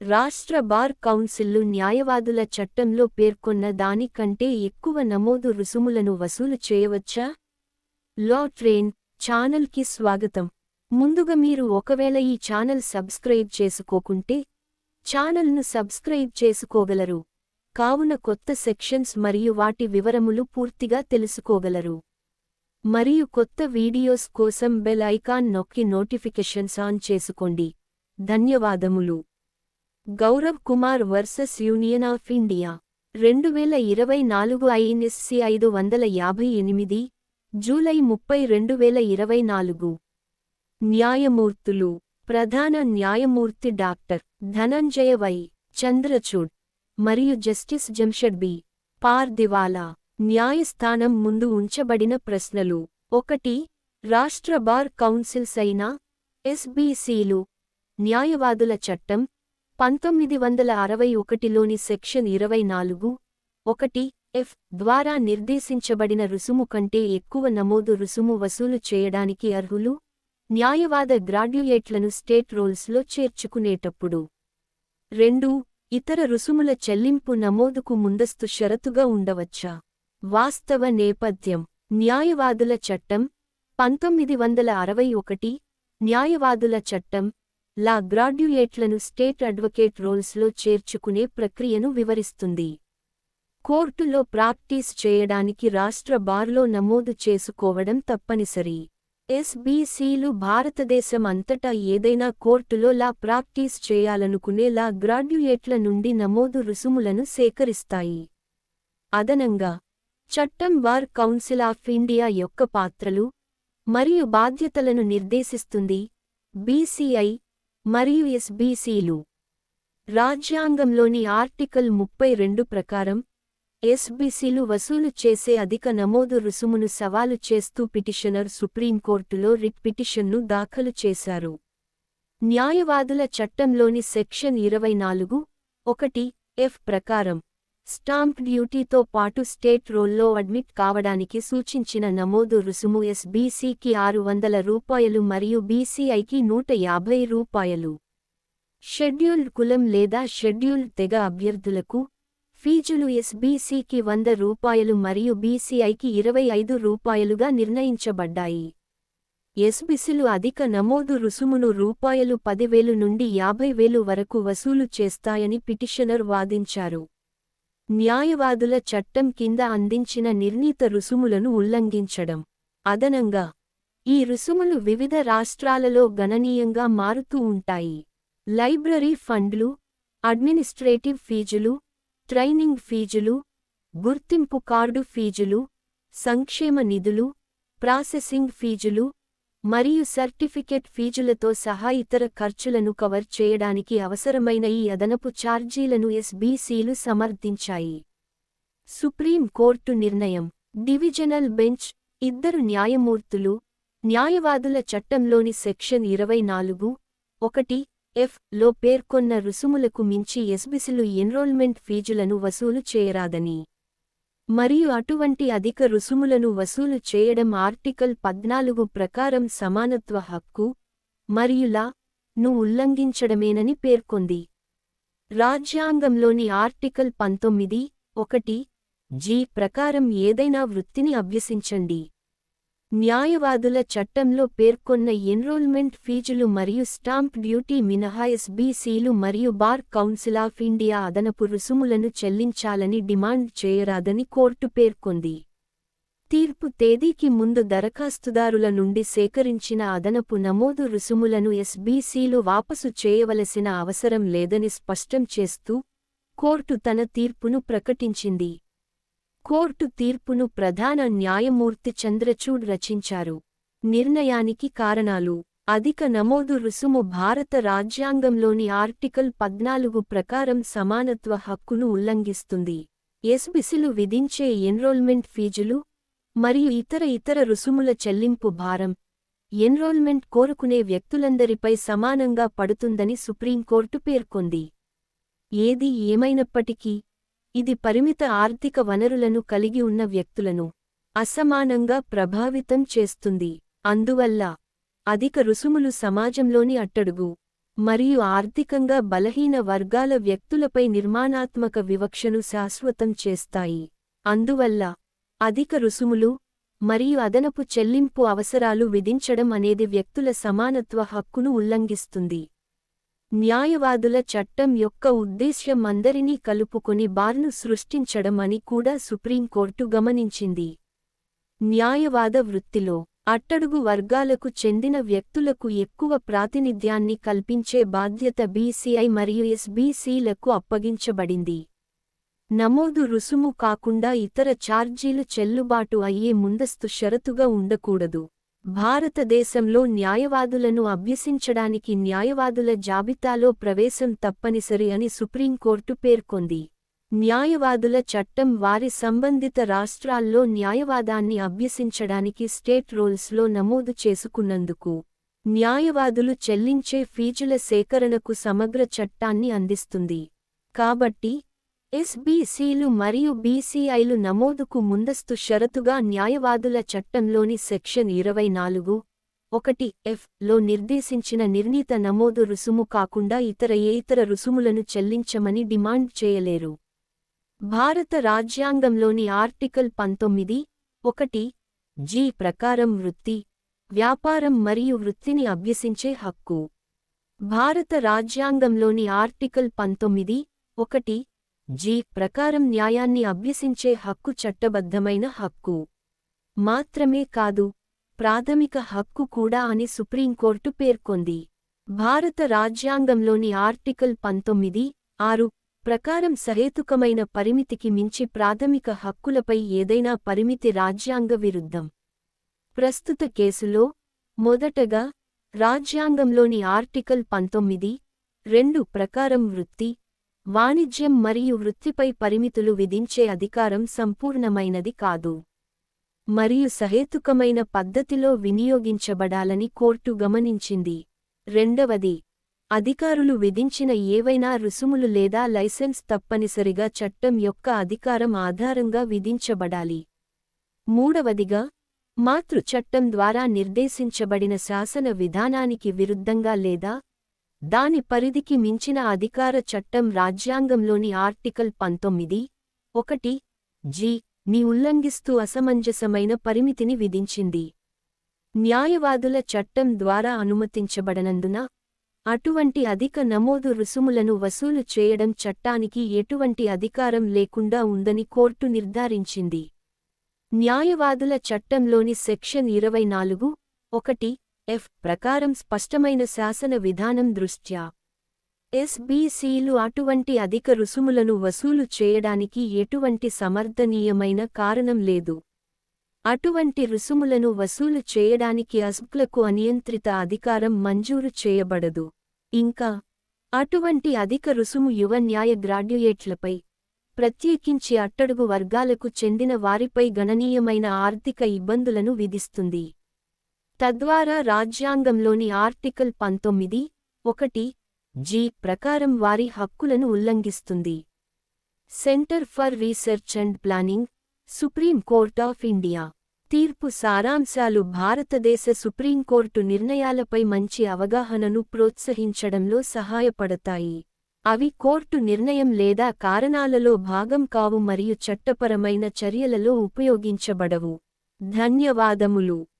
రాష్ట్ర బార్ కౌన్సిల్లు న్యాయవాదుల చట్టంలో పేర్కొన్న దానికంటే ఎక్కువ నమోదు రుసుములను వసూలు చేయవచ్చా? లా ట్రైన్ ఛానల్కి స్వాగతం. ముందుగా మీరు ఒకవేళ ఈ ఛానల్ సబ్స్క్రైబ్ చేసుకోకుంటే ఛానల్ను సబ్స్క్రైబ్ చేసుకోగలరు. కావున కొత్త సెక్షన్స్ మరియు వాటి వివరములు పూర్తిగా తెలుసుకోగలరు. మరియు కొత్త వీడియోస్ కోసం బెల్ ఐకాన్ నొక్కి నోటిఫికేషన్స్ ఆన్ చేసుకోండి. ధన్యవాదములు. Gaurav Kumar versus Union of India. రెండు వేల ఇరవై నాలుగు ఐఎన్ఎస్సి ఐదు వందల యాభై ఎనిమిది జూలై ముప్పై రెండు వేల ఇరవై నాలుగు. న్యాయమూర్తులు. ప్రధాన న్యాయమూర్తి డాక్టర్ ధనంజయ వై చంద్రచూడ్ మరియు జస్టిస్ జంషడ్ బి. పార్ దివాలా. న్యాయస్థానం ముందు ఉంచబడిన ప్రశ్నలు. ఒకటి రాష్ట్ర బార్ కౌన్సిల్స్ అయిన ఎస్బీసీలు న్యాయవాదుల చట్టం. పంతొమ్మిది వందల అరవై ఒకటిలోని సెక్షన్ ఇరవై నాలుగు ఒకటి ఎఫ్ ద్వారా నిర్దేశించబడిన రుసుము కంటే ఎక్కువ నమోదు రుసుము వసూలు చేయడానికి అర్హులు న్యాయవాద గ్రాడ్యుయేట్లను స్టేట్ రోల్స్లో చేర్చుకునేటప్పుడు. రెండు ఇతర రుసుముల చెల్లింపు నమోదుకు ముందస్తు షరతుగా ఉండవచ్చా? వాస్తవ నేపథ్యం న్యాయవాదుల చట్టం పంతొమ్మిది వందల అరవై ఒకటి న్యాయవాదుల చట్టం లా గ్రాడ్యుయేట్లను స్టేట్ అడ్వకేట్ రోల్స్లో చేర్చుకునే ప్రక్రియను వివరిస్తుంది. కోర్టులో ప్రాక్టీస్ చేయడానికి రాష్ట్ర బార్లో నమోదు చేసుకోవడం తప్పనిసరి. ఎస్బీసీలు భారతదేశం అంతటా ఏదైనా కోర్టులో లా ప్రాక్టీస్ చేయాలనుకునే లా గ్రాడ్యుయేట్ల నుండి నమోదు రుసుములను సేకరిస్తాయి. అదనంగా చట్టం బార్ కౌన్సిల్ ఆఫ్ ఇండియా యొక్క పాత్రలు మరియు బాధ్యతలను నిర్దేశిస్తుంది. బీసీఐ మరియు ఎస్బీసీలు. రాజ్యాంగంలోని ఆర్టికల్ ముప్పై రెండు ప్రకారం ఎస్బీసీలు వసూలు చేసే అధిక నమోదు రుసుమును సవాలు చేస్తూ పిటిషనర్ సుప్రీంకోర్టులో రిట్ పిటిషన్ను దాఖలు చేశారు. న్యాయవాదుల చట్టంలోని సెక్షన్ ఇరవై నాలుగు ఒకటి ఎఫ్ ప్రకారం స్టాంప్ డ్యూటీతో పాటు స్టేట్ రోల్లో అడ్మిట్ కావడానికి సూచించిన నమోదు రుసుము ఎస్బీసీకి ఆరు వందల రూపాయలు మరియు బీసీఐకి నూట యాభై రూపాయలు. షెడ్యూల్డ్ కులం లేదా షెడ్యూల్డ్ తెగ అభ్యర్థులకు ఫీజులు ఎస్బీసీకి వంద రూపాయలు మరియు బీసీఐకి ఇరవై ఐదు రూపాయలుగా నిర్ణయించబడ్డాయి. ఎస్బిసిలు అధిక నమోదు రుసుమును రూపాయలు పదివేలు నుండి యాభై వేలు వరకు వసూలు చేస్తాయని పిటిషనర్ వాదించారు. న్యాయవాదుల చట్టం కింద అందించిన నిర్ణీత రుసుములను ఉల్లంఘించడం. అదనంగా ఈ రుసుములు వివిధ రాష్ట్రాలలో గణనీయంగా మారుతూ ఉంటాయి. లైబ్రరీ ఫండ్లు అడ్మినిస్ట్రేటివ్ ఫీజులు ట్రైనింగ్ ఫీజులు గుర్తింపు కార్డు ఫీజులు సంక్షేమ నిధులు ప్రాసెసింగ్ ఫీజులు మరియు సర్టిఫికెట్ ఫీజులతో సహా ఇతర ఖర్చులను కవర్ చేయడానికి అవసరమైన ఈ అదనపు ఛార్జీలను ఎస్బీసీలు సమర్థించాయి. సుప్రీం కోర్టు నిర్ణయం. డివిజనల్ బెంచ్ ఇద్దరు న్యాయమూర్తులు న్యాయవాదుల చట్టంలోని సెక్షన్ ఇరవై నాలుగు ఒకటి ఎఫ్లో పేర్కొన్న రుసుములకు మించి ఎస్బిసిలు ఎన్రోల్మెంట్ ఫీజులను వసూలు చేయరాదని. మరియు అటువంటి అధిక రుసుములను వసూలు చేయడం ఆర్టికల్ పద్నాలుగు ప్రకారం సమానత్వ హక్కు మరియులా ను ఉల్లంఘించడమేనని పేర్కొంది. రాజ్యాంగంలోని ఆర్టికల్ పంతొమ్మిది ఒకటి జీ ప్రకారం ఏదైనా వృత్తిని అభ్యసించండి. న్యాయవాదుల చట్టంలో పేర్కొన్న ఎన్రోల్మెంట్ ఫీజులు మరియు స్టాంప్ డ్యూటీ మినహా ఎస్బీసీలు మరియు బార్ కౌన్సిల్ ఆఫ్ ఇండియా అదనపు రుసుములను చెల్లించాలని డిమాండ్ చేయరాదని కోర్టు పేర్కొంది. తీర్పు తేదీకి ముందు దరఖాస్తుదారుల నుండి సేకరించిన అదనపు నమోదు రుసుములను ఎస్బీసీలు వాపసు చేయవలసిన అవసరం లేదని స్పష్టం చేస్తూ కోర్టు తన తీర్పును ప్రకటించింది. కోర్టు తీర్పును ప్రధాన న్యాయమూర్తి చంద్రచూడ్ రచించారు. నిర్ణయానికి కారణాలు అధిక నమోదు రుసుము భారత రాజ్యాంగంలోని ఆర్టికల్ పద్నాలుగు ప్రకారం సమానత్వ హక్కును ఉల్లంఘిస్తుంది. ఎస్బిసిలు విధించే ఎన్రోల్మెంట్ ఫీజులు మరియు ఇతర ఇతర రుసుముల చెల్లింపు భారం ఎన్రోల్మెంట్ కోరుకునే వ్యక్తులందరిపై సమానంగా పడుతుందని సుప్రీంకోర్టు పేర్కొంది. ఏది ఏమైనప్పటికీ ఇది పరిమిత ఆర్థిక వనరులను కలిగి ఉన్న వ్యక్తులను అసమానంగా ప్రభావితం చేస్తుంది. అందువల్ల అధిక రుసుములు సమాజంలోని అట్టడుగు మరియు ఆర్థికంగా బలహీన వర్గాల వ్యక్తులపై నిర్మాణాత్మక వివక్షను శాశ్వతం చేస్తాయి. అందువల్ల అధిక రుసుములు మరియు అదనపు చెల్లింపు అవసరాలు విధించడం అనేది వ్యక్తుల సమానత్వ హక్కును ఉల్లంఘిస్తుంది. న్యాయవాదుల చట్టం యొక్క ఉద్దేశ్యం అందరినీ కలుపుకొని బార్ను సృష్టించడం అని కూడా సుప్రీంకోర్టు గమనించింది. న్యాయవాద వృత్తిలో అట్టడుగు వర్గాలకు చెందిన వ్యక్తులకు ఎక్కువ ప్రాతినిధ్యాన్ని కల్పించే బాధ్యత బీసీఐ మరియు ఎస్బీసీలకు అప్పగించబడింది. నమోదు రుసుము కాకుండా ఇతర ఛార్జీలు చెల్లుబాటు అయ్యే ముందస్తు షరతుగా ఉండకూడదు. భారతదేశంలో న్యాయవాదులను అభ్యసించడానికి న్యాయవాదుల జాబితాలో ప్రవేశం తప్పనిసరి అని సుప్రీంకోర్టు పేర్కొంది. న్యాయవాదుల చట్టం వారి సంబంధిత రాష్ట్రాల్లో న్యాయవాదాన్ని అభ్యసించడానికి స్టేట్ రోల్స్లో నమోదు చేసుకున్నందుకు న్యాయవాదులు చెల్లించే ఫీజుల సేకరణకు సమగ్ర చట్టాన్ని అందిస్తుంది. కాబట్టి ఎస్బీసీలు మరియు బీసీఐలు నమోదుకు ముందస్తు షరతుగా న్యాయవాదుల చట్టంలోని సెక్షన్ ఇరవై నాలుగు ఒకటి ఎఫ్లో నిర్దేశించిన నిర్ణీత నమోదు రుసుము కాకుండా ఇతర ఏ ఇతర రుసుములను చెల్లించమని డిమాండ్ చేయలేరు. భారత రాజ్యాంగంలోని ఆర్టికల్ పంతొమ్మిది ఒకటి జీ ప్రకారం వృత్తి వ్యాపారం మరియు వృత్తిని అభ్యసించే హక్కు. భారత రాజ్యాంగంలోని ఆర్టికల్ పంతొమ్మిది ఒకటి జీ. ప్రకారం న్యాయాన్ని అభ్యసించే హక్కు చట్టబద్ధమైన హక్కు. మాత్రమే కాదు ప్రాథమిక హక్కు కూడా అని సుప్రీంకోర్టు పేర్కొంది. భారత రాజ్యాంగంలోని ఆర్టికల్ పంతొమ్మిది ఆరు ప్రకారం సహేతుకమైన పరిమితికి మించి ప్రాథమిక హక్కులపై ఏదైనా పరిమితి రాజ్యాంగ విరుద్ధం. ప్రస్తుత కేసులో మొదటగా రాజ్యాంగంలోని ఆర్టికల్ పంతొమ్మిది రెండు ప్రకారం వృత్తి వాణిజ్యం మరియు వృత్తిపై పరిమితులు విధించే అధికారం సంపూర్ణమైనది కాదు. మరియు సహేతుకమైన పద్ధతిలో వినియోగించబడాలని కోర్టు గమనించింది. రెండవది అధికారులు విధించిన ఏవైనా రుసుములు లేదా లైసెన్స్ తప్పనిసరిగా చట్టం యొక్క అధికారం ఆధారంగా విధించబడాలి. మూడవదిగా మాతృ చట్టం ద్వారా నిర్దేశించబడిన శాసన విధానానికి విరుద్ధంగా లేదా దాని పరిధికి మించిన అధికార చట్టం రాజ్యాంగంలోని ఆర్టికల్ పంతొమ్మిది ఒకటి జీ ని ఉల్లంఘిస్తూ అసమంజసమైన పరిమితిని విధించింది. న్యాయవాదుల చట్టం ద్వారా అనుమతించబడనందున అటువంటి అధిక నమోదు రుసుములను వసూలు చేయడం చట్టానికి ఎటువంటి అధికారం లేకుండా ఉందని కోర్టు నిర్ధారించింది. న్యాయవాదుల చట్టంలోని సెక్షన్ ఇరవై నాలుగు ఒకటి ఎఫ్ ప్రకారం స్పష్టమైన శాసన విధానం దృష్ట్యా? ఎస్బీసీలు అటువంటి అధిక రుసుములను వసూలు చేయడానికి ఎటువంటి సమర్థనీయమైన కారణం లేదు. అటువంటి రుసుములను వసూలు చేయడానికి అస్బ్లకు అనియంత్రిత అధికారం మంజూరు చేయబడదు. ఇంకా అటువంటి అధిక రుసుము యువ న్యాయ గ్రాడ్యుయేట్లపై ప్రత్యేకించి అట్టడుగు వర్గాలకు చెందిన వారిపై గణనీయమైన ఆర్థిక ఇబ్బందులను విధిస్తుంది. తద్వారా రాజ్యాంగంలోని ఆర్టికల్ పంతొమ్మిది ఒకటి జీ ప్రకారం వారి హక్కులను ఉల్లంఘిస్తుంది. Centre for research and planning supreme court of India. తీర్పు సారాంశాలు భారతదేశ సుప్రీంకోర్టు నిర్ణయాలపై మంచి అవగాహనను ప్రోత్సహించడంలో సహాయపడతాయి. అవి కోర్టు నిర్ణయం లేదా కారణాలలో భాగం కావు మరియు చట్టపరమైన చర్యలలో ఉపయోగించబడవు. ధన్యవాదములు.